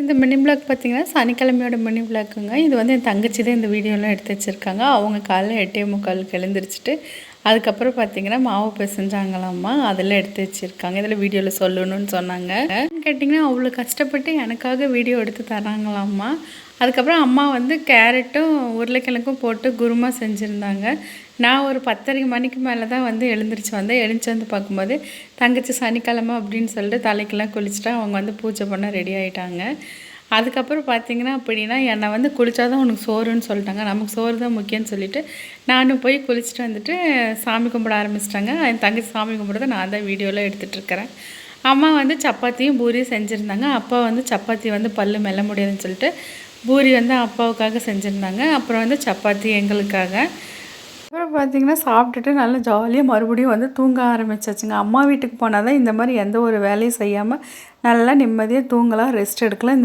இந்த mini black பார்த்திங்கன்னா சனிக்கிழமையோட mini பிளாக்குங்க இது வந்து என் தங்கச்சி தான் இந்த வீடியோலாம் எடுத்து வச்சுருக்காங்க. அவங்க காலைல எட்டே முக்காலுக்கு எழுந்திரிச்சிட்டு அதுக்கப்புறம் பார்த்திங்கன்னா மாவு பிசைஞ்சாங்களாம்மா. அதெல்லாம் எடுத்து வச்சுருக்காங்க. இதில் வீடியோவில் சொல்லணும்னு சொன்னாங்க. கேட்டிங்கன்னா அவ்வளோ கஷ்டப்பட்டு எனக்காக வீடியோ எடுத்து தராங்களாம்மா. அதுக்கப்புறம் அம்மா வந்து கேரட்டும் உருளைக்கிழங்கும் போட்டு குருமா செஞ்சுருந்தாங்க. நான் ஒரு பத்தரை மணிக்கு மேலே தான் வந்து எழுந்திரிச்சு வந்தேன். எழுந்திரிச்சு வந்து பார்க்கும்போது தங்கச்சி சனிக்கிழமை அப்படின்னு சொல்லிட்டு தலைக்கெல்லாம் குளிச்சுட்டு அவங்க வந்து பூஜை பண்ண ரெடி ஆகிட்டாங்க அதுக்கப்புறம் பார்த்தீங்கன்னா அப்படின்னா என்னை வந்து குளித்தாதான் உனக்கு சோறுன்னு சொல்லிட்டாங்க. நமக்கு சோறு தான் முக்கியம்னு சொல்லிட்டு நானும் போய் குளிச்சுட்டு வந்துட்டு சாமி கும்பிட ஆரம்பிச்சிட்டாங்க. என் தங்கச்சி சாமி கும்பிட்றத நான் தான் வீடியோலாம் எடுத்துகிட்டு இருக்கிறேன். அம்மா வந்து சப்பாத்தியும் பூரியும் செஞ்சுருந்தாங்க. அப்பா வந்து சப்பாத்தி வந்து பல்லு மெல்ல முடியாதுன்னு சொல்லிட்டு பூரி வந்து அப்பாவுக்காக செஞ்சுருந்தாங்க. அப்புறம் வந்து சப்பாத்தி எங்களுக்காக. அப்புறம் பார்த்தீங்கன்னா சாப்பிட்டுட்டு நல்லா ஜாலியாக மறுபடியும் வந்து தூங்க ஆரம்பிச்சாச்சுங்க. அம்மா வீட்டுக்கு போனால் தான் இந்த மாதிரி எந்த ஒரு வேலையும் செய்யாமல் நல்லா நிம்மதியாக தூங்கலாம் ரெஸ்ட் எடுக்கலாம்.